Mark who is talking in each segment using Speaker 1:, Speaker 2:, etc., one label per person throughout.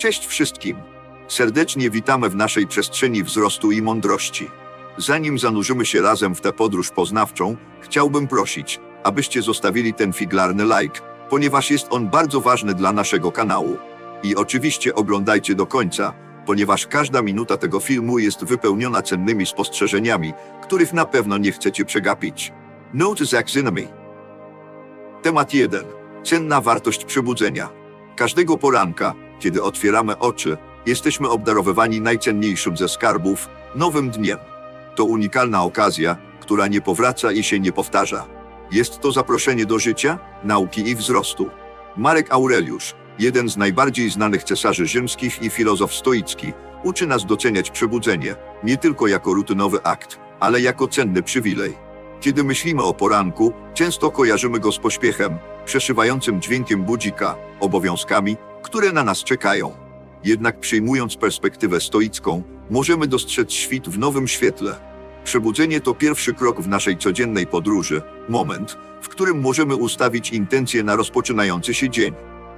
Speaker 1: Cześć wszystkim. Serdecznie witamy w naszej przestrzeni wzrostu i mądrości. Zanim zanurzymy się razem w tę podróż poznawczą, chciałbym prosić, abyście zostawili ten figlarny like, ponieważ jest on bardzo ważny dla naszego kanału. I oczywiście oglądajcie do końca, ponieważ każda minuta tego filmu jest wypełniona cennymi spostrzeżeniami, których na pewno nie chcecie przegapić. Note as enemy. Temat 1. Cenna wartość przebudzenia. Każdego poranka, kiedy otwieramy oczy, jesteśmy obdarowywani najcenniejszym ze skarbów nowym dniem. To unikalna okazja, która nie powraca i się nie powtarza. Jest to zaproszenie do życia, nauki i wzrostu. Marek Aureliusz, jeden z najbardziej znanych cesarzy rzymskich i filozof stoicki, uczy nas doceniać przebudzenie nie tylko jako rutynowy akt, ale jako cenny przywilej. Kiedy myślimy o poranku, często kojarzymy go z pośpiechem, przeszywającym dźwiękiem budzika, obowiązkami, które na nas czekają. Jednak przyjmując perspektywę stoicką, możemy dostrzec świt w nowym świetle. Przebudzenie to pierwszy krok w naszej codziennej podróży, moment, w którym możemy ustawić intencje na rozpoczynający się dzień.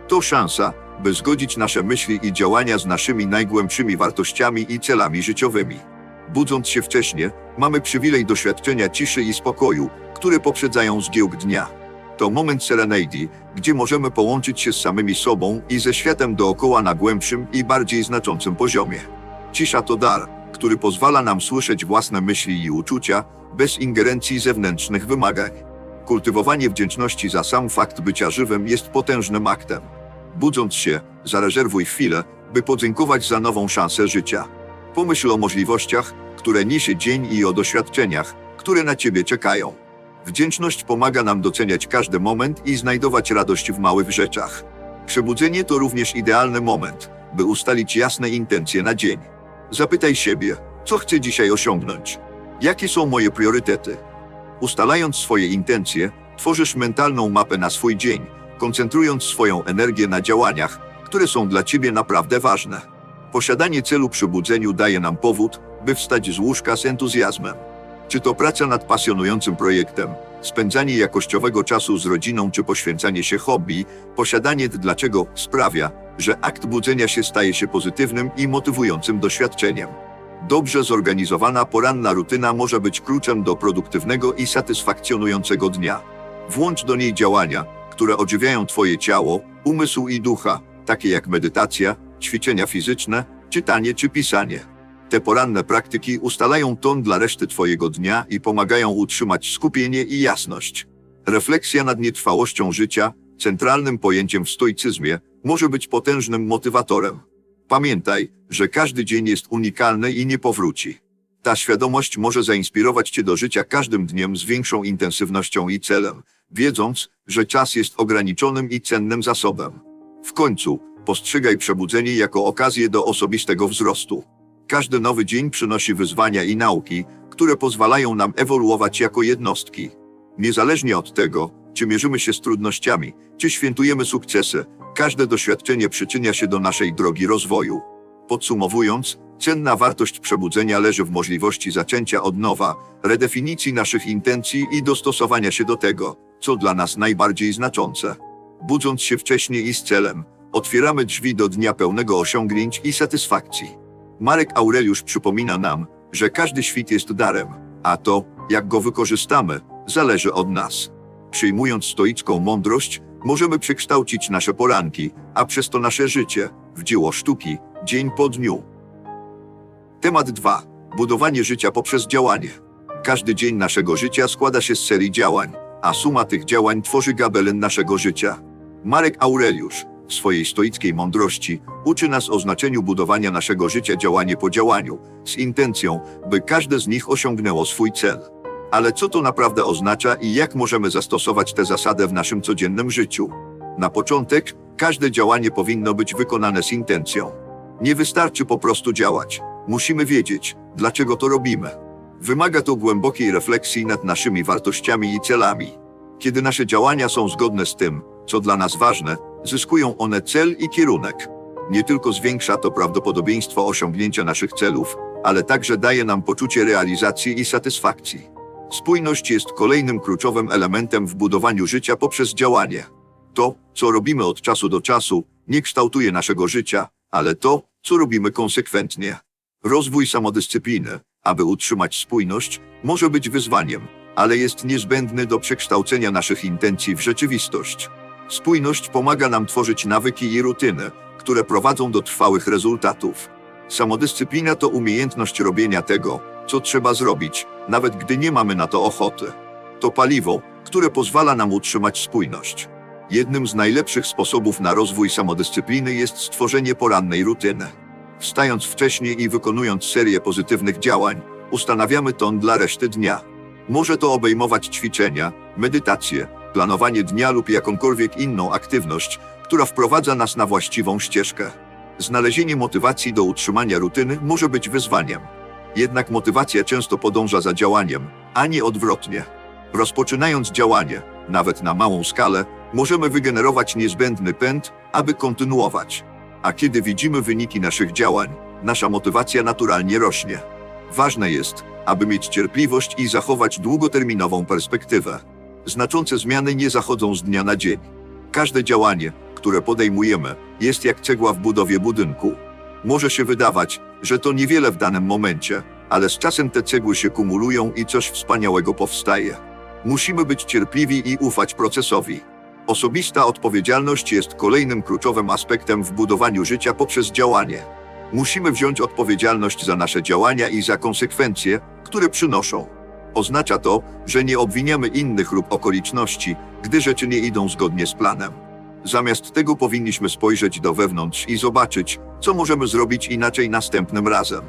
Speaker 1: To szansa, by zgodzić nasze myśli i działania z naszymi najgłębszymi wartościami i celami życiowymi. Budząc się wcześnie, mamy przywilej doświadczenia ciszy i spokoju, które poprzedzają zgiełk dnia. To moment serenady, gdzie możemy połączyć się z samymi sobą i ze światem dookoła na głębszym i bardziej znaczącym poziomie. Cisza to dar, który pozwala nam słyszeć własne myśli i uczucia bez ingerencji zewnętrznych wymagań. Kultywowanie wdzięczności za sam fakt bycia żywym jest potężnym aktem. Budząc się, zarezerwuj chwilę, by podziękować za nową szansę życia. Pomyśl o możliwościach, które niesie dzień i o doświadczeniach, które na ciebie czekają. Wdzięczność pomaga nam doceniać każdy moment i znajdować radość w małych rzeczach. Przebudzenie to również idealny moment, by ustalić jasne intencje na dzień. Zapytaj siebie, co chcę dzisiaj osiągnąć? Jakie są moje priorytety? Ustalając swoje intencje, tworzysz mentalną mapę na swój dzień, koncentrując swoją energię na działaniach, które są dla ciebie naprawdę ważne. Posiadanie celu przy budzeniu daje nam powód, by wstać z łóżka z entuzjazmem. Czy to praca nad pasjonującym projektem, spędzanie jakościowego czasu z rodziną czy poświęcanie się hobby, posiadanie dlaczego sprawia, że akt budzenia się staje się pozytywnym i motywującym doświadczeniem. Dobrze zorganizowana poranna rutyna może być kluczem do produktywnego i satysfakcjonującego dnia. Włącz do niej działania, które ożywiają Twoje ciało, umysł i ducha, takie jak medytacja, ćwiczenia fizyczne, czytanie czy pisanie. Te poranne praktyki ustalają ton dla reszty Twojego dnia i pomagają utrzymać skupienie i jasność. Refleksja nad nietrwałością życia, centralnym pojęciem w stoicyzmie, może być potężnym motywatorem. Pamiętaj, że każdy dzień jest unikalny i nie powróci. Ta świadomość może zainspirować Cię do życia każdym dniem z większą intensywnością i celem, wiedząc, że czas jest ograniczonym i cennym zasobem. W końcu, postrzegaj przebudzenie jako okazję do osobistego wzrostu. Każdy nowy dzień przynosi wyzwania i nauki, które pozwalają nam ewoluować jako jednostki. Niezależnie od tego, czy mierzymy się z trudnościami, czy świętujemy sukcesy, każde doświadczenie przyczynia się do naszej drogi rozwoju. Podsumowując, cenna wartość przebudzenia leży w możliwości zaczęcia od nowa, redefinicji naszych intencji i dostosowania się do tego, co dla nas najbardziej znaczące. Budząc się wcześniej i z celem, otwieramy drzwi do dnia pełnego osiągnięć i satysfakcji. Marek Aureliusz przypomina nam, że każdy świt jest darem, a to, jak go wykorzystamy, zależy od nas. Przyjmując stoicką mądrość, możemy przekształcić nasze poranki, a przez to nasze życie, w dzieło sztuki, dzień po dniu. Temat 2. Budowanie życia poprzez działanie. Każdy dzień naszego życia składa się z serii działań, a suma tych działań tworzy gabelin naszego życia. Marek Aureliusz, w swojej stoickiej mądrości, uczy nas o znaczeniu budowania naszego życia działanie po działaniu, z intencją, by każde z nich osiągnęło swój cel. Ale co to naprawdę oznacza i jak możemy zastosować tę zasadę w naszym codziennym życiu? Na początek, każde działanie powinno być wykonane z intencją. Nie wystarczy po prostu działać. Musimy wiedzieć, dlaczego to robimy. Wymaga to głębokiej refleksji nad naszymi wartościami i celami. Kiedy nasze działania są zgodne z tym, co dla nas ważne, zyskują one cel i kierunek. Nie tylko zwiększa to prawdopodobieństwo osiągnięcia naszych celów, ale także daje nam poczucie realizacji i satysfakcji. Spójność jest kolejnym kluczowym elementem w budowaniu życia poprzez działanie. To, co robimy od czasu do czasu, nie kształtuje naszego życia, ale to, co robimy konsekwentnie. Rozwój samodyscypliny, aby utrzymać spójność, może być wyzwaniem, ale jest niezbędny do przekształcenia naszych intencji w rzeczywistość. Spójność pomaga nam tworzyć nawyki i rutyny, które prowadzą do trwałych rezultatów. Samodyscyplina to umiejętność robienia tego, co trzeba zrobić, nawet gdy nie mamy na to ochoty. To paliwo, które pozwala nam utrzymać spójność. Jednym z najlepszych sposobów na rozwój samodyscypliny jest stworzenie porannej rutyny. Wstając wcześniej i wykonując serię pozytywnych działań, ustanawiamy ton dla reszty dnia. Może to obejmować ćwiczenia, medytację, planowanie dnia lub jakąkolwiek inną aktywność, która wprowadza nas na właściwą ścieżkę. Znalezienie motywacji do utrzymania rutyny może być wyzwaniem. Jednak motywacja często podąża za działaniem, a nie odwrotnie. Rozpoczynając działanie, nawet na małą skalę, możemy wygenerować niezbędny pęd, aby kontynuować. A kiedy widzimy wyniki naszych działań, nasza motywacja naturalnie rośnie. Ważne jest, aby mieć cierpliwość i zachować długoterminową perspektywę. Znaczące zmiany nie zachodzą z dnia na dzień. Każde działanie, które podejmujemy, jest jak cegła w budowie budynku. Może się wydawać, że to niewiele w danym momencie, ale z czasem te cegły się kumulują i coś wspaniałego powstaje. Musimy być cierpliwi i ufać procesowi. Osobista odpowiedzialność jest kolejnym kluczowym aspektem w budowaniu życia poprzez działanie. Musimy wziąć odpowiedzialność za nasze działania i za konsekwencje, które przynoszą. Oznacza to, że nie obwiniamy innych lub okoliczności, gdy rzeczy nie idą zgodnie z planem. Zamiast tego powinniśmy spojrzeć do wewnątrz i zobaczyć, co możemy zrobić inaczej następnym razem.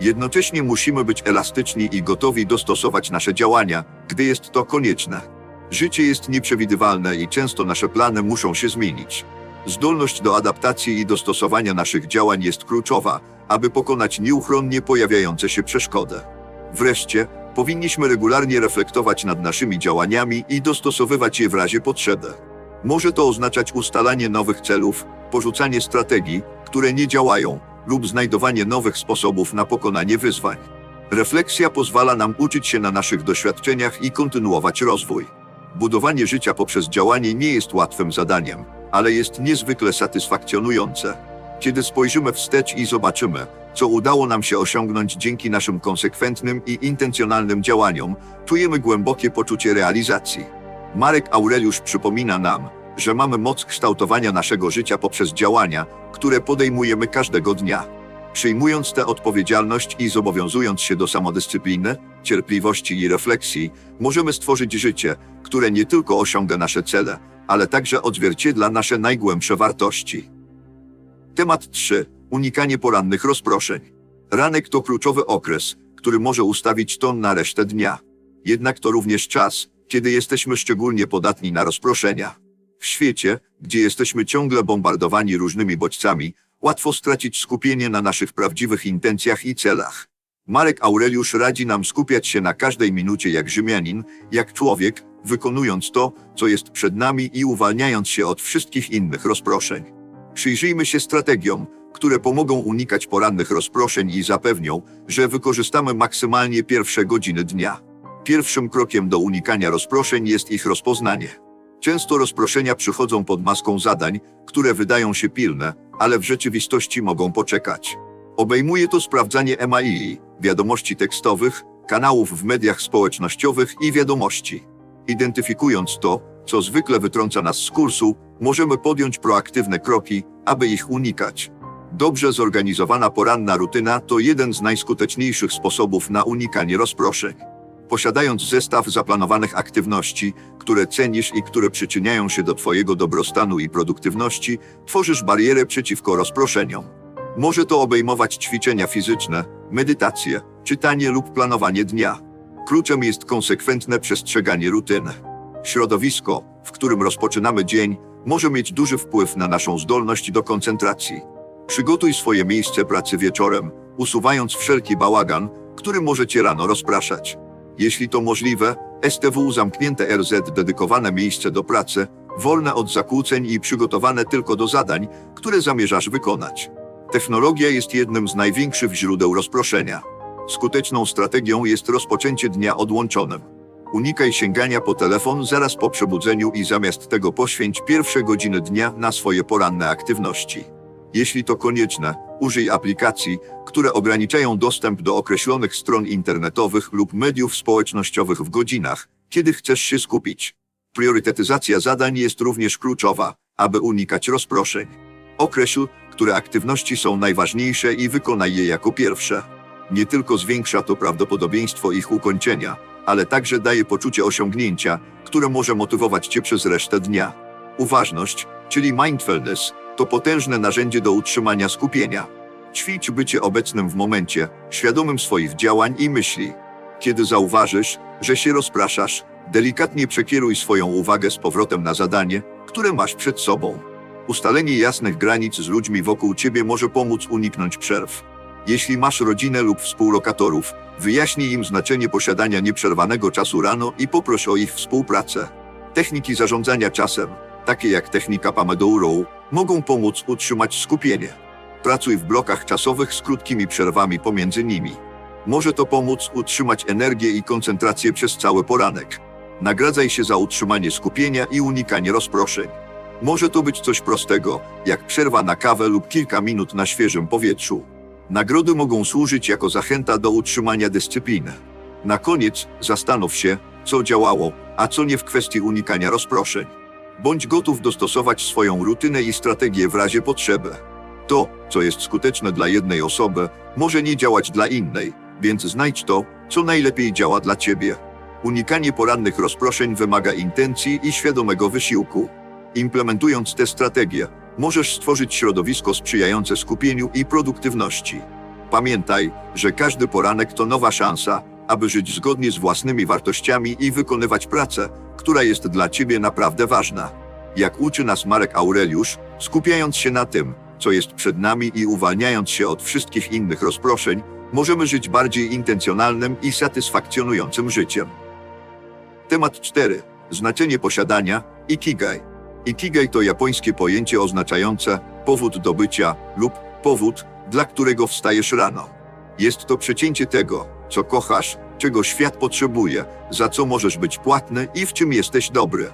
Speaker 1: Jednocześnie musimy być elastyczni i gotowi dostosować nasze działania, gdy jest to konieczne. Życie jest nieprzewidywalne i często nasze plany muszą się zmienić. Zdolność do adaptacji i dostosowania naszych działań jest kluczowa, aby pokonać nieuchronnie pojawiające się przeszkody. Wreszcie, powinniśmy regularnie reflektować nad naszymi działaniami i dostosowywać je w razie potrzeby. Może to oznaczać ustalanie nowych celów, porzucanie strategii, które nie działają, lub znajdowanie nowych sposobów na pokonanie wyzwań. Refleksja pozwala nam uczyć się na naszych doświadczeniach i kontynuować rozwój. Budowanie życia poprzez działanie nie jest łatwym zadaniem, ale jest niezwykle satysfakcjonujące. Kiedy spojrzymy wstecz i zobaczymy, co udało nam się osiągnąć dzięki naszym konsekwentnym i intencjonalnym działaniom, czujemy głębokie poczucie realizacji. Marek Aureliusz przypomina nam, że mamy moc kształtowania naszego życia poprzez działania, które podejmujemy każdego dnia. Przyjmując tę odpowiedzialność i zobowiązując się do samodyscypliny, cierpliwości i refleksji, możemy stworzyć życie, które nie tylko osiąga nasze cele, ale także odzwierciedla nasze najgłębsze wartości. Temat 3. Unikanie porannych rozproszeń. Ranek to kluczowy okres, który może ustawić ton na resztę dnia. Jednak to również czas, kiedy jesteśmy szczególnie podatni na rozproszenia. W świecie, gdzie jesteśmy ciągle bombardowani różnymi bodźcami, łatwo stracić skupienie na naszych prawdziwych intencjach i celach. Marek Aureliusz radzi nam skupiać się na każdej minucie jak Rzymianin, jak człowiek, wykonując to, co jest przed nami i uwalniając się od wszystkich innych rozproszeń. Przyjrzyjmy się strategiom, które pomogą unikać porannych rozproszeń i zapewnią, że wykorzystamy maksymalnie pierwsze godziny dnia. Pierwszym krokiem do unikania rozproszeń jest ich rozpoznanie. Często rozproszenia przychodzą pod maską zadań, które wydają się pilne, ale w rzeczywistości mogą poczekać. Obejmuje to sprawdzanie MAI, wiadomości tekstowych, kanałów w mediach społecznościowych i wiadomości. Identyfikując to, co zwykle wytrąca nas z kursu, możemy podjąć proaktywne kroki, aby ich unikać. Dobrze zorganizowana poranna rutyna to jeden z najskuteczniejszych sposobów na unikanie rozproszeń. Posiadając zestaw zaplanowanych aktywności, które cenisz i które przyczyniają się do Twojego dobrostanu i produktywności, tworzysz barierę przeciwko rozproszeniom. Może to obejmować ćwiczenia fizyczne, medytację, czytanie lub planowanie dnia. Kluczem jest konsekwentne przestrzeganie rutyny. Środowisko, w którym rozpoczynamy dzień, może mieć duży wpływ na naszą zdolność do koncentracji. Przygotuj swoje miejsce pracy wieczorem, usuwając wszelki bałagan, który może cię rano rozpraszać. Jeśli to możliwe, STW zamknięte RZ dedykowane miejsce do pracy, wolne od zakłóceń i przygotowane tylko do zadań, które zamierzasz wykonać. Technologia jest jednym z największych źródeł rozproszenia. Skuteczną strategią jest rozpoczęcie dnia odłączonym. Unikaj sięgania po telefon zaraz po przebudzeniu i zamiast tego poświęć pierwsze godziny dnia na swoje poranne aktywności. Jeśli to konieczne, użyj aplikacji, które ograniczają dostęp do określonych stron internetowych lub mediów społecznościowych w godzinach, kiedy chcesz się skupić. Priorytetyzacja zadań jest również kluczowa, aby unikać rozproszeń. Określ, które aktywności są najważniejsze i wykonaj je jako pierwsze. Nie tylko zwiększa to prawdopodobieństwo ich ukończenia, ale także daje poczucie osiągnięcia, które może motywować Cię przez resztę dnia. Uważność, czyli mindfulness, to potężne narzędzie do utrzymania skupienia. Ćwicz bycie obecnym w momencie, świadomym swoich działań i myśli. Kiedy zauważysz, że się rozpraszasz, delikatnie przekieruj swoją uwagę z powrotem na zadanie, które masz przed sobą. Ustalenie jasnych granic z ludźmi wokół ciebie może pomóc uniknąć przerw. Jeśli masz rodzinę lub współlokatorów, wyjaśnij im znaczenie posiadania nieprzerwanego czasu rano i poproś o ich współpracę. Techniki zarządzania czasem, takie jak technika Pomodoro, mogą pomóc utrzymać skupienie. Pracuj w blokach czasowych z krótkimi przerwami pomiędzy nimi. Może to pomóc utrzymać energię i koncentrację przez cały poranek. Nagradzaj się za utrzymanie skupienia i unikanie rozproszeń. Może to być coś prostego, jak przerwa na kawę lub kilka minut na świeżym powietrzu. Nagrody mogą służyć jako zachęta do utrzymania dyscypliny. Na koniec zastanów się, co działało, a co nie w kwestii unikania rozproszeń. Bądź gotów dostosować swoją rutynę i strategię w razie potrzeby. To, co jest skuteczne dla jednej osoby, może nie działać dla innej, więc znajdź to, co najlepiej działa dla ciebie. Unikanie porannych rozproszeń wymaga intencji i świadomego wysiłku. Implementując te strategie, możesz stworzyć środowisko sprzyjające skupieniu i produktywności. Pamiętaj, że każdy poranek to nowa szansa, aby żyć zgodnie z własnymi wartościami i wykonywać pracę, która jest dla ciebie naprawdę ważna. Jak uczy nas Marek Aureliusz, skupiając się na tym, co jest przed nami i uwalniając się od wszystkich innych rozproszeń, możemy żyć bardziej intencjonalnym i satysfakcjonującym życiem. Temat 4. Znaczenie posiadania Ikigai. Ikigai to japońskie pojęcie oznaczające powód do bycia lub powód, dla którego wstajesz rano. Jest to przecięcie tego, co kochasz, czego świat potrzebuje, za co możesz być płatny i w czym jesteś dobry.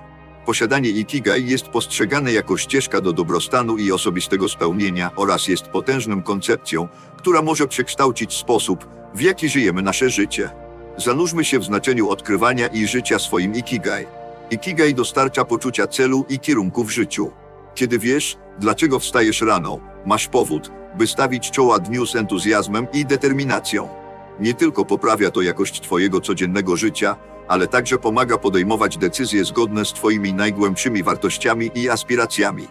Speaker 1: Posiadanie Ikigai jest postrzegane jako ścieżka do dobrostanu i osobistego spełnienia oraz jest potężną koncepcją, która może przekształcić sposób, w jaki żyjemy nasze życie. Zanurzmy się w znaczeniu odkrywania i życia swoim Ikigai. Ikigai dostarcza poczucia celu i kierunku w życiu. Kiedy wiesz, dlaczego wstajesz rano, masz powód, by stawić czoła dniu z entuzjazmem i determinacją. Nie tylko poprawia to jakość Twojego codziennego życia, ale także pomaga podejmować decyzje zgodne z Twoimi najgłębszymi wartościami i aspiracjami.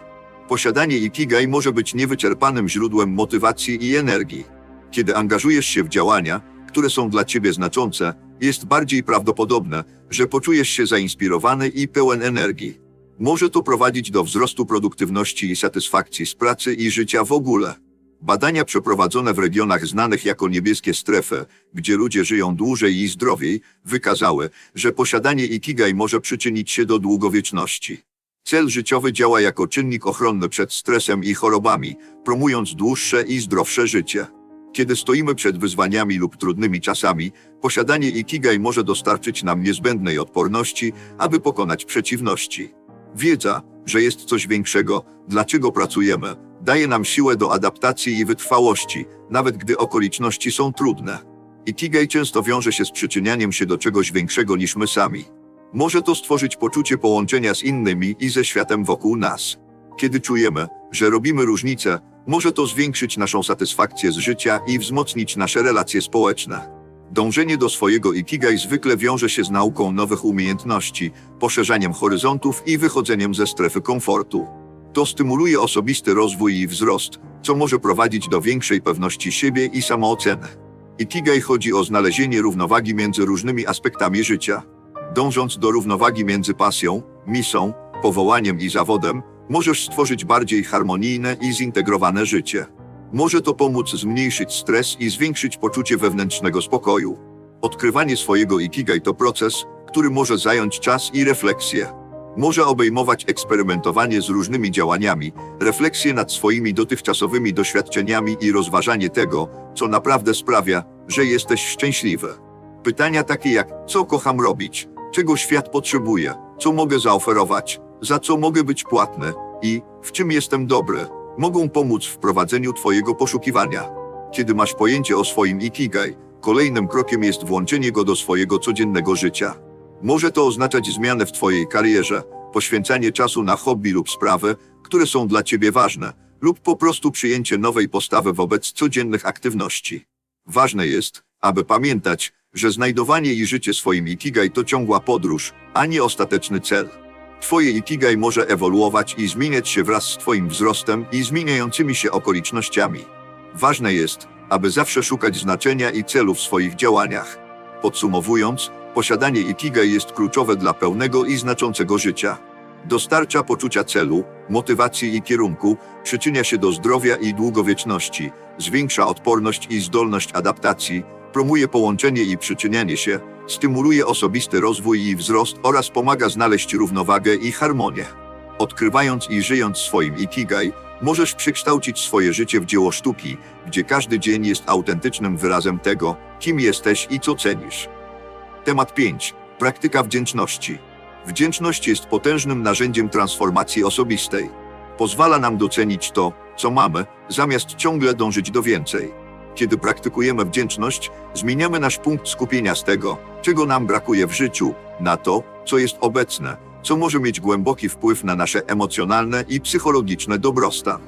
Speaker 1: Posiadanie Ikigai może być niewyczerpanym źródłem motywacji i energii. Kiedy angażujesz się w działania, które są dla Ciebie znaczące, jest bardziej prawdopodobne, że poczujesz się zainspirowany i pełen energii. Może to prowadzić do wzrostu produktywności i satysfakcji z pracy i życia w ogóle. Badania przeprowadzone w regionach znanych jako niebieskie strefy, gdzie ludzie żyją dłużej i zdrowiej, wykazały, że posiadanie Ikigai może przyczynić się do długowieczności. Cel życiowy działa jako czynnik ochronny przed stresem i chorobami, promując dłuższe i zdrowsze życie. Kiedy stoimy przed wyzwaniami lub trudnymi czasami, posiadanie Ikigai może dostarczyć nam niezbędnej odporności, aby pokonać przeciwności. Wiedza, że jest coś większego, dlaczego pracujemy, daje nam siłę do adaptacji i wytrwałości, nawet gdy okoliczności są trudne. Ikigai często wiąże się z przyczynianiem się do czegoś większego niż my sami. Może to stworzyć poczucie połączenia z innymi i ze światem wokół nas. Kiedy czujemy, że robimy różnicę, może to zwiększyć naszą satysfakcję z życia i wzmocnić nasze relacje społeczne. Dążenie do swojego Ikigai zwykle wiąże się z nauką nowych umiejętności, poszerzaniem horyzontów i wychodzeniem ze strefy komfortu. To stymuluje osobisty rozwój i wzrost, co może prowadzić do większej pewności siebie i samooceny. Ikigai chodzi o znalezienie równowagi między różnymi aspektami życia. Dążąc do równowagi między pasją, misją, powołaniem i zawodem, możesz stworzyć bardziej harmonijne i zintegrowane życie. Może to pomóc zmniejszyć stres i zwiększyć poczucie wewnętrznego spokoju. Odkrywanie swojego Ikigai to proces, który może zająć czas i refleksję. Może obejmować eksperymentowanie z różnymi działaniami, refleksję nad swoimi dotychczasowymi doświadczeniami i rozważanie tego, co naprawdę sprawia, że jesteś szczęśliwy. Pytania takie jak: co kocham robić, czego świat potrzebuje, co mogę zaoferować, za co mogę być płatny i w czym jestem dobry, Mogą pomóc w prowadzeniu Twojego poszukiwania. Kiedy masz pojęcie o swoim ikigai, kolejnym krokiem jest włączenie go do swojego codziennego życia. Może to oznaczać zmianę w Twojej karierze, poświęcanie czasu na hobby lub sprawy, które są dla Ciebie ważne, lub po prostu przyjęcie nowej postawy wobec codziennych aktywności. Ważne jest, aby pamiętać, że znajdowanie i życie swoim ikigai to ciągła podróż, a nie ostateczny cel. Twoje ikigai może ewoluować i zmieniać się wraz z Twoim wzrostem i zmieniającymi się okolicznościami. Ważne jest, aby zawsze szukać znaczenia i celu w swoich działaniach. Podsumowując, posiadanie ikigai jest kluczowe dla pełnego i znaczącego życia. Dostarcza poczucia celu, motywacji i kierunku, przyczynia się do zdrowia i długowieczności, zwiększa odporność i zdolność adaptacji, promuje połączenie i przyczynianie się, stymuluje osobisty rozwój i wzrost oraz pomaga znaleźć równowagę i harmonię. Odkrywając i żyjąc swoim ikigai, możesz przekształcić swoje życie w dzieło sztuki, gdzie każdy dzień jest autentycznym wyrazem tego, kim jesteś i co cenisz. Temat 5. Praktyka wdzięczności. Wdzięczność jest potężnym narzędziem transformacji osobistej. Pozwala nam docenić to, co mamy, zamiast ciągle dążyć do więcej. Kiedy praktykujemy wdzięczność, zmieniamy nasz punkt skupienia z tego, czego nam brakuje w życiu, na to, co jest obecne, co może mieć głęboki wpływ na nasze emocjonalne i psychologiczne dobrostan.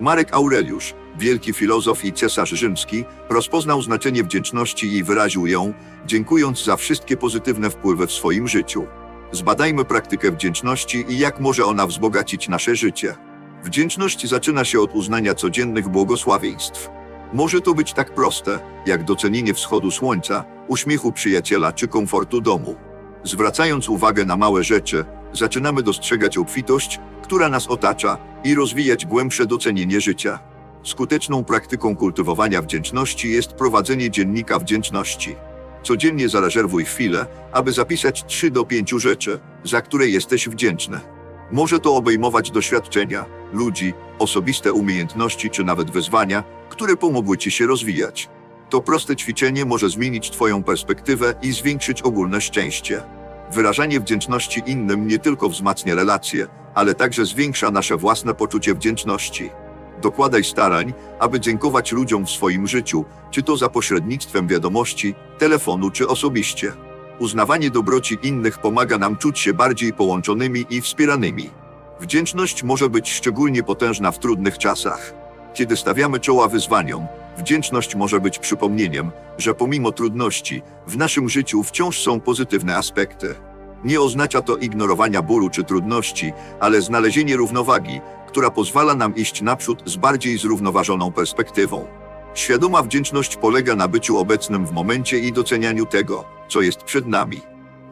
Speaker 1: Marek Aureliusz, wielki filozof i cesarz rzymski, rozpoznał znaczenie wdzięczności i wyraził ją, dziękując za wszystkie pozytywne wpływy w swoim życiu. Zbadajmy praktykę wdzięczności i jak może ona wzbogacić nasze życie. Wdzięczność zaczyna się od uznania codziennych błogosławieństw. Może to być tak proste, jak docenienie wschodu słońca, uśmiechu przyjaciela czy komfortu domu. Zwracając uwagę na małe rzeczy, zaczynamy dostrzegać obfitość, która nas otacza i rozwijać głębsze docenienie życia. Skuteczną praktyką kultywowania wdzięczności jest prowadzenie dziennika wdzięczności. Codziennie zarezerwuj chwilę, aby zapisać 3 do 5 rzeczy, za które jesteś wdzięczny. Może to obejmować doświadczenia, ludzi, osobiste umiejętności czy nawet wyzwania, które pomogły Ci się rozwijać. To proste ćwiczenie może zmienić Twoją perspektywę i zwiększyć ogólne szczęście. Wyrażanie wdzięczności innym nie tylko wzmacnia relacje, ale także zwiększa nasze własne poczucie wdzięczności. Dokładaj starań, aby dziękować ludziom w swoim życiu, czy to za pośrednictwem wiadomości, telefonu czy osobiście. Uznawanie dobroci innych pomaga nam czuć się bardziej połączonymi i wspieranymi. Wdzięczność może być szczególnie potężna w trudnych czasach. Kiedy stawiamy czoła wyzwaniom, wdzięczność może być przypomnieniem, że pomimo trudności, w naszym życiu wciąż są pozytywne aspekty. Nie oznacza to ignorowania bólu czy trudności, ale znalezienie równowagi, która pozwala nam iść naprzód z bardziej zrównoważoną perspektywą. Świadoma wdzięczność polega na byciu obecnym w momencie i docenianiu tego, co jest przed nami.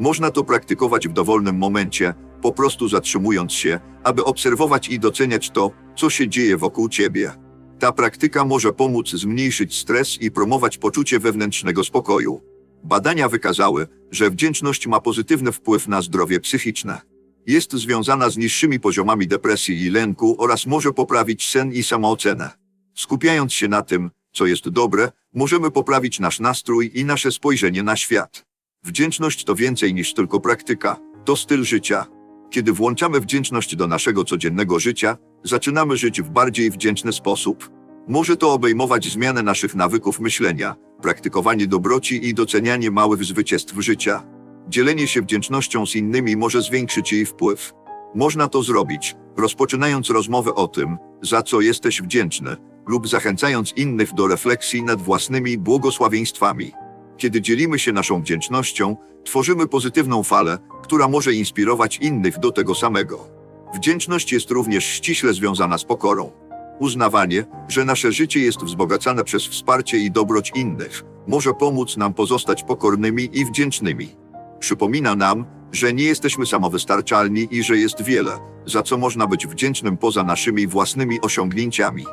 Speaker 1: Można to praktykować w dowolnym momencie, po prostu zatrzymując się, aby obserwować i doceniać to, co się dzieje wokół ciebie. Ta praktyka może pomóc zmniejszyć stres i promować poczucie wewnętrznego spokoju. Badania wykazały, że wdzięczność ma pozytywny wpływ na zdrowie psychiczne. Jest związana z niższymi poziomami depresji i lęku oraz może poprawić sen i samoocenę. Skupiając się na tym, co jest dobre, możemy poprawić nasz nastrój i nasze spojrzenie na świat. Wdzięczność to więcej niż tylko praktyka, to styl życia. Kiedy włączamy wdzięczność do naszego codziennego życia, zaczynamy żyć w bardziej wdzięczny sposób. Może to obejmować zmianę naszych nawyków myślenia, praktykowanie dobroci i docenianie małych zwycięstw życia. Dzielenie się wdzięcznością z innymi może zwiększyć jej wpływ. Można to zrobić, rozpoczynając rozmowę o tym, za co jesteś wdzięczny, lub zachęcając innych do refleksji nad własnymi błogosławieństwami. Kiedy dzielimy się naszą wdzięcznością, tworzymy pozytywną falę, która może inspirować innych do tego samego. Wdzięczność jest również ściśle związana z pokorą. Uznawanie, że nasze życie jest wzbogacane przez wsparcie i dobroć innych, może pomóc nam pozostać pokornymi i wdzięcznymi. Przypomina nam, że nie jesteśmy samowystarczalni i że jest wiele, za co można być wdzięcznym poza naszymi własnymi osiągnięciami.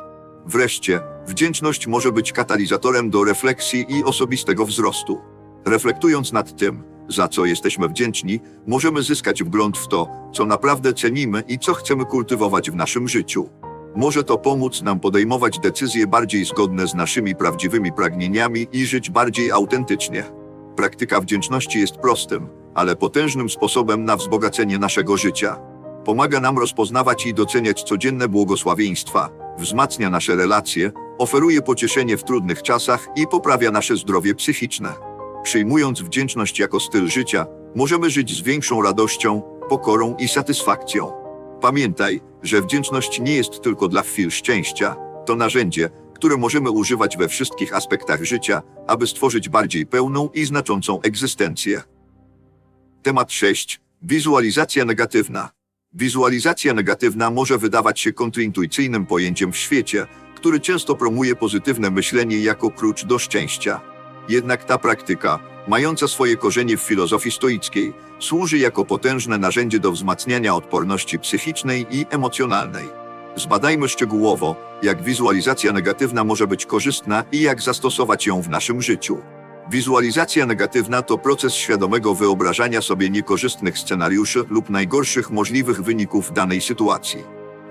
Speaker 1: Wreszcie, wdzięczność może być katalizatorem do refleksji i osobistego wzrostu. Reflektując nad tym, za co jesteśmy wdzięczni, możemy zyskać wgląd w to, co naprawdę cenimy i co chcemy kultywować w naszym życiu. Może to pomóc nam podejmować decyzje bardziej zgodne z naszymi prawdziwymi pragnieniami i żyć bardziej autentycznie. Praktyka wdzięczności jest prostym, ale potężnym sposobem na wzbogacenie naszego życia. Pomaga nam rozpoznawać i doceniać codzienne błogosławieństwa, wzmacnia nasze relacje, oferuje pocieszenie w trudnych czasach i poprawia nasze zdrowie psychiczne. Przyjmując wdzięczność jako styl życia, możemy żyć z większą radością, pokorą i satysfakcją. Pamiętaj, że wdzięczność nie jest tylko dla chwil szczęścia, to narzędzie, które możemy używać we wszystkich aspektach życia, aby stworzyć bardziej pełną i znaczącą egzystencję. Temat 6. Wizualizacja negatywna. Wizualizacja negatywna może wydawać się kontrintuicyjnym pojęciem w świecie, który często promuje pozytywne myślenie jako klucz do szczęścia. Jednak ta praktyka, mająca swoje korzenie w filozofii stoickiej, służy jako potężne narzędzie do wzmacniania odporności psychicznej i emocjonalnej. Zbadajmy szczegółowo, jak wizualizacja negatywna może być korzystna i jak zastosować ją w naszym życiu. Wizualizacja negatywna to proces świadomego wyobrażania sobie niekorzystnych scenariuszy lub najgorszych możliwych wyników danej sytuacji.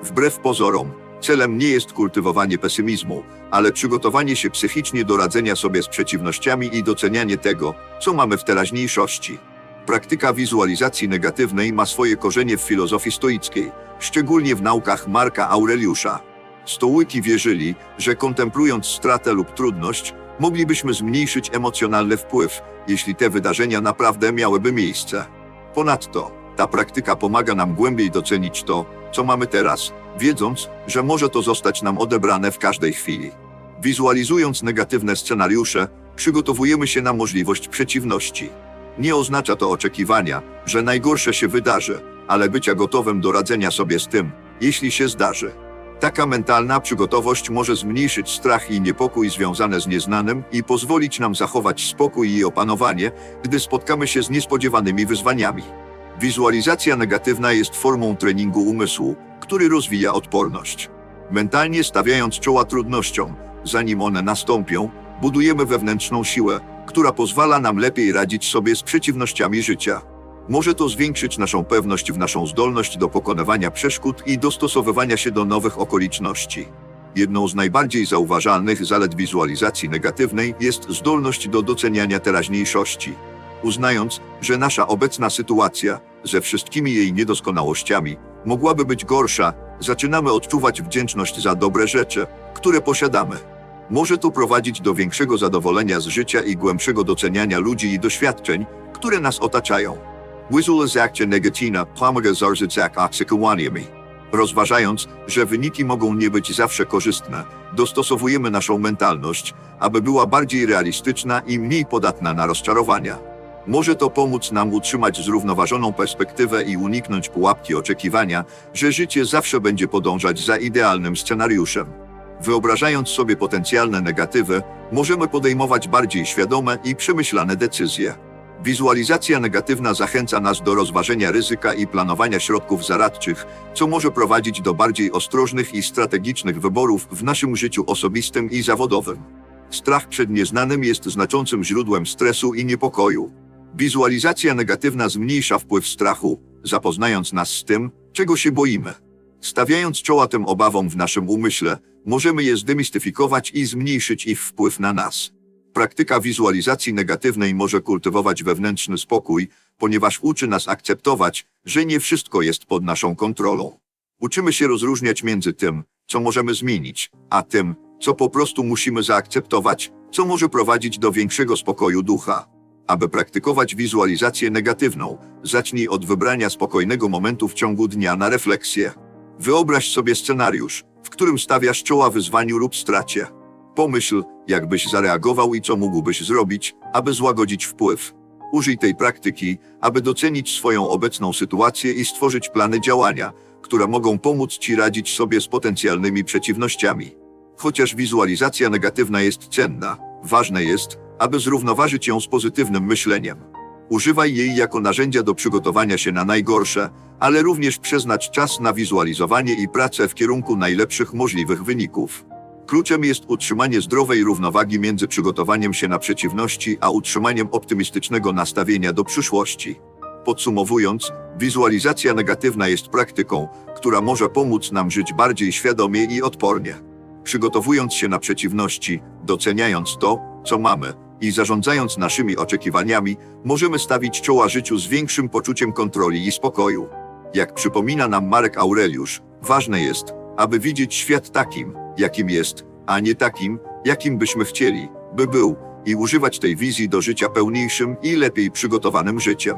Speaker 1: Wbrew pozorom, celem nie jest kultywowanie pesymizmu, ale przygotowanie się psychicznie do radzenia sobie z przeciwnościami i docenianie tego, co mamy w teraźniejszości. Praktyka wizualizacji negatywnej ma swoje korzenie w filozofii stoickiej, szczególnie w naukach Marka Aureliusza. Stołyki wierzyli, że kontemplując stratę lub trudność, moglibyśmy zmniejszyć emocjonalny wpływ, jeśli te wydarzenia naprawdę miałyby miejsce. Ponadto, ta praktyka pomaga nam głębiej docenić to, co mamy teraz, wiedząc, że może to zostać nam odebrane w każdej chwili. Wizualizując negatywne scenariusze, przygotowujemy się na możliwość przeciwności. Nie oznacza to oczekiwania, że najgorsze się wydarzy, ale bycia gotowym do radzenia sobie z tym, jeśli się zdarzy. Taka mentalna przygotowość może zmniejszyć strach i niepokój związane z nieznanym i pozwolić nam zachować spokój i opanowanie, gdy spotkamy się z niespodziewanymi wyzwaniami. Wizualizacja negatywna jest formą treningu umysłu, który rozwija odporność. Mentalnie stawiając czoła trudnościom, zanim one nastąpią, budujemy wewnętrzną siłę, która pozwala nam lepiej radzić sobie z przeciwnościami życia. Może to zwiększyć naszą pewność w naszą zdolność do pokonywania przeszkód i dostosowywania się do nowych okoliczności. Jedną z najbardziej zauważalnych zalet wizualizacji negatywnej jest zdolność do doceniania teraźniejszości. Uznając, że nasza obecna sytuacja, ze wszystkimi jej niedoskonałościami, mogłaby być gorsza, zaczynamy odczuwać wdzięczność za dobre rzeczy, które posiadamy. Może to prowadzić do większego zadowolenia z życia i głębszego doceniania ludzi i doświadczeń, które nas otaczają. Wizualizacja negatywna pomaga zarzucać oczekiwaniami. Rozważając, że wyniki mogą nie być zawsze korzystne, dostosowujemy naszą mentalność, aby była bardziej realistyczna i mniej podatna na rozczarowania. Może to pomóc nam utrzymać zrównoważoną perspektywę i uniknąć pułapki oczekiwania, że życie zawsze będzie podążać za idealnym scenariuszem. Wyobrażając sobie potencjalne negatywy, możemy podejmować bardziej świadome i przemyślane decyzje. Wizualizacja negatywna zachęca nas do rozważenia ryzyka i planowania środków zaradczych, co może prowadzić do bardziej ostrożnych i strategicznych wyborów w naszym życiu osobistym i zawodowym. Strach przed nieznanym jest znaczącym źródłem stresu i niepokoju. Wizualizacja negatywna zmniejsza wpływ strachu, zapoznając nas z tym, czego się boimy. Stawiając czoła tym obawom w naszym umyśle, możemy je zdemistyfikować i zmniejszyć ich wpływ na nas. Praktyka wizualizacji negatywnej może kultywować wewnętrzny spokój, ponieważ uczy nas akceptować, że nie wszystko jest pod naszą kontrolą. Uczymy się rozróżniać między tym, co możemy zmienić, a tym, co po prostu musimy zaakceptować, co może prowadzić do większego spokoju ducha. Aby praktykować wizualizację negatywną, zacznij od wybrania spokojnego momentu w ciągu dnia na refleksję. Wyobraź sobie scenariusz, w którym stawiasz czoła wyzwaniu lub stracie. Pomyśl, jakbyś zareagował i co mógłbyś zrobić, aby złagodzić wpływ. Użyj tej praktyki, aby docenić swoją obecną sytuację i stworzyć plany działania, które mogą pomóc Ci radzić sobie z potencjalnymi przeciwnościami. Chociaż wizualizacja negatywna jest cenna, ważne jest, aby zrównoważyć ją z pozytywnym myśleniem. Używaj jej jako narzędzia do przygotowania się na najgorsze, ale również przeznacz czas na wizualizowanie i pracę w kierunku najlepszych możliwych wyników. Kluczem jest utrzymanie zdrowej równowagi między przygotowaniem się na przeciwności a utrzymaniem optymistycznego nastawienia do przyszłości. Podsumowując, wizualizacja negatywna jest praktyką, która może pomóc nam żyć bardziej świadomie i odpornie. Przygotowując się na przeciwności, doceniając to, co mamy i zarządzając naszymi oczekiwaniami, możemy stawić czoła życiu z większym poczuciem kontroli i spokoju. Jak przypomina nam Marek Aureliusz, ważne jest, aby widzieć świat takim, jakim jest, a nie takim, jakim byśmy chcieli, by był, i używać tej wizji do życia pełniejszym i lepiej przygotowanym życiem.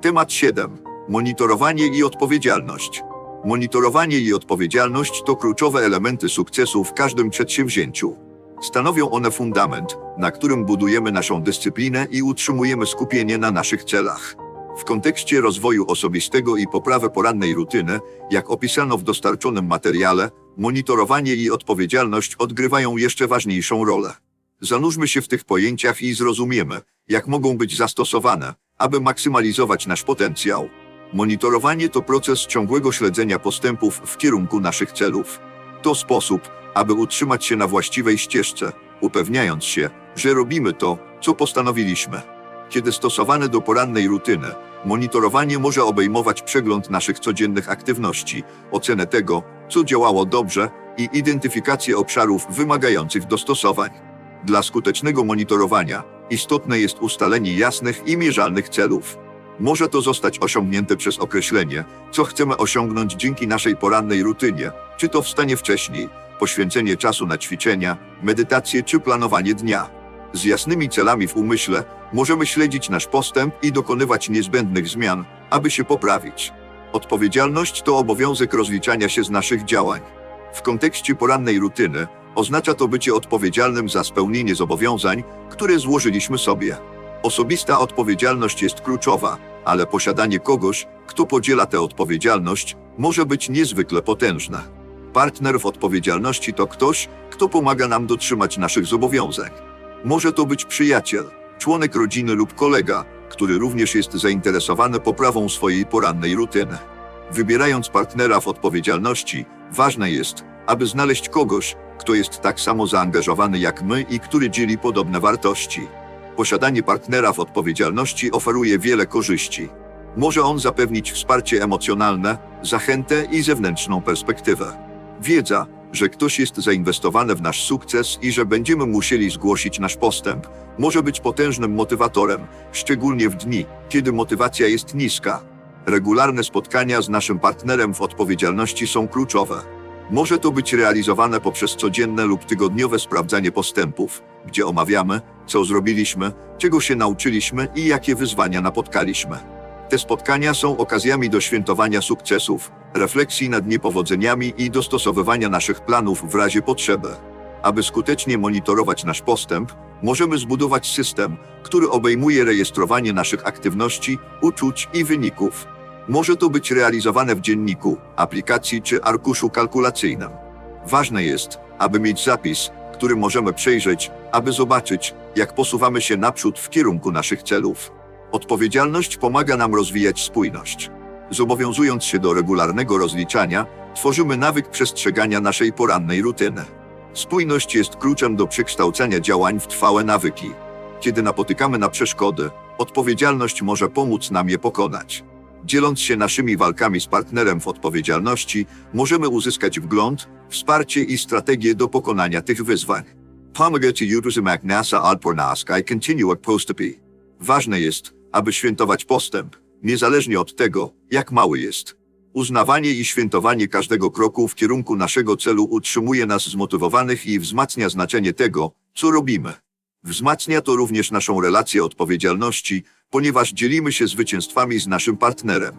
Speaker 1: Temat 7. Monitorowanie i odpowiedzialność. Monitorowanie i odpowiedzialność to kluczowe elementy sukcesu w każdym przedsięwzięciu. Stanowią one fundament, na którym budujemy naszą dyscyplinę i utrzymujemy skupienie na naszych celach. W kontekście rozwoju osobistego i poprawę porannej rutyny, jak opisano w dostarczonym materiale, monitorowanie i odpowiedzialność odgrywają jeszcze ważniejszą rolę. Zanurzmy się w tych pojęciach i zrozumiemy, jak mogą być zastosowane, aby maksymalizować nasz potencjał. Monitorowanie to proces ciągłego śledzenia postępów w kierunku naszych celów. To sposób, aby utrzymać się na właściwej ścieżce, upewniając się, że robimy to, co postanowiliśmy. Kiedy stosowane do porannej rutyny, monitorowanie może obejmować przegląd naszych codziennych aktywności, ocenę tego, co działało dobrze i identyfikację obszarów wymagających dostosowań. Dla skutecznego monitorowania istotne jest ustalenie jasnych i mierzalnych celów. Może to zostać osiągnięte przez określenie, co chcemy osiągnąć dzięki naszej porannej rutynie, czy to wstanie wcześniej, poświęcenie czasu na ćwiczenia, medytację czy planowanie dnia. Z jasnymi celami w umyśle możemy śledzić nasz postęp i dokonywać niezbędnych zmian, aby się poprawić. Odpowiedzialność to obowiązek rozliczania się z naszych działań. W kontekście porannej rutyny oznacza to bycie odpowiedzialnym za spełnienie zobowiązań, które złożyliśmy sobie. Osobista odpowiedzialność jest kluczowa, ale posiadanie kogoś, kto podziela tę odpowiedzialność, może być niezwykle potężne. Partner w odpowiedzialności to ktoś, kto pomaga nam dotrzymać naszych zobowiązań. Może to być przyjaciel, członek rodziny lub kolega, który również jest zainteresowany poprawą swojej porannej rutyny. Wybierając partnera w odpowiedzialności, ważne jest, aby znaleźć kogoś, kto jest tak samo zaangażowany jak my i który dzieli podobne wartości. Posiadanie partnera w odpowiedzialności oferuje wiele korzyści. Może on zapewnić wsparcie emocjonalne, zachętę i zewnętrzną perspektywę. Wiedza, że ktoś jest zainwestowany w nasz sukces i że będziemy musieli zgłosić nasz postęp, może być potężnym motywatorem, szczególnie w dni, kiedy motywacja jest niska. Regularne spotkania z naszym partnerem w odpowiedzialności są kluczowe. Może to być realizowane poprzez codzienne lub tygodniowe sprawdzanie postępów, gdzie omawiamy, co zrobiliśmy, czego się nauczyliśmy i jakie wyzwania napotkaliśmy. Te spotkania są okazjami do świętowania sukcesów, refleksji nad niepowodzeniami i dostosowywania naszych planów w razie potrzeby. Aby skutecznie monitorować nasz postęp, możemy zbudować system, który obejmuje rejestrowanie naszych aktywności, uczuć i wyników. Może to być realizowane w dzienniku, aplikacji czy arkuszu kalkulacyjnym. Ważne jest, aby mieć zapis, który możemy przejrzeć, aby zobaczyć, jak posuwamy się naprzód w kierunku naszych celów. Odpowiedzialność pomaga nam rozwijać spójność. Zobowiązując się do regularnego rozliczania, tworzymy nawyk przestrzegania naszej porannej rutyny. Spójność jest kluczem do przekształcania działań w trwałe nawyki. Kiedy napotykamy na przeszkody, odpowiedzialność może pomóc nam je pokonać. Dzieląc się naszymi walkami z partnerem w odpowiedzialności, możemy uzyskać wgląd, wsparcie i strategię do pokonania tych wyzwań. Pomaga ci utrzymać nasa odpornaska i continue postępy. Ważne jest, aby świętować postęp, niezależnie od tego, jak mały jest. Uznawanie i świętowanie każdego kroku w kierunku naszego celu utrzymuje nas zmotywowanych i wzmacnia znaczenie tego, co robimy. Wzmacnia to również naszą relację odpowiedzialności, ponieważ dzielimy się zwycięstwami z naszym partnerem.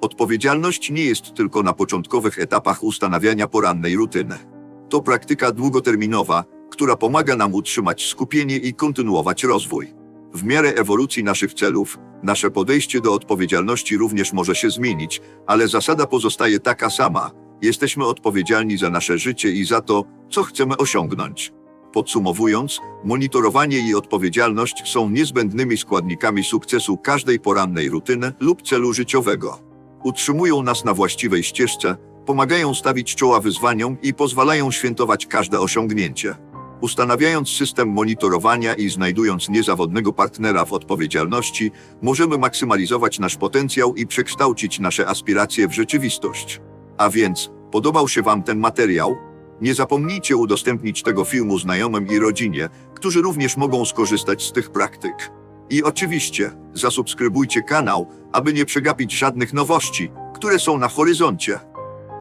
Speaker 1: Odpowiedzialność nie jest tylko na początkowych etapach ustanawiania porannej rutyny. To praktyka długoterminowa, która pomaga nam utrzymać skupienie i kontynuować rozwój. W miarę ewolucji naszych celów, nasze podejście do odpowiedzialności również może się zmienić, ale zasada pozostaje taka sama. Jesteśmy odpowiedzialni za nasze życie i za to, co chcemy osiągnąć. Podsumowując, monitorowanie i odpowiedzialność są niezbędnymi składnikami sukcesu każdej porannej rutyny lub celu życiowego. Utrzymują nas na właściwej ścieżce, pomagają stawić czoła wyzwaniom i pozwalają świętować każde osiągnięcie. Ustanawiając system monitorowania i znajdując niezawodnego partnera w odpowiedzialności, możemy maksymalizować nasz potencjał i przekształcić nasze aspiracje w rzeczywistość. A więc, podobał się Wam ten materiał? Nie zapomnijcie udostępnić tego filmu znajomym i rodzinie, którzy również mogą skorzystać z tych praktyk. I oczywiście, zasubskrybujcie kanał, aby nie przegapić żadnych nowości, które są na horyzoncie.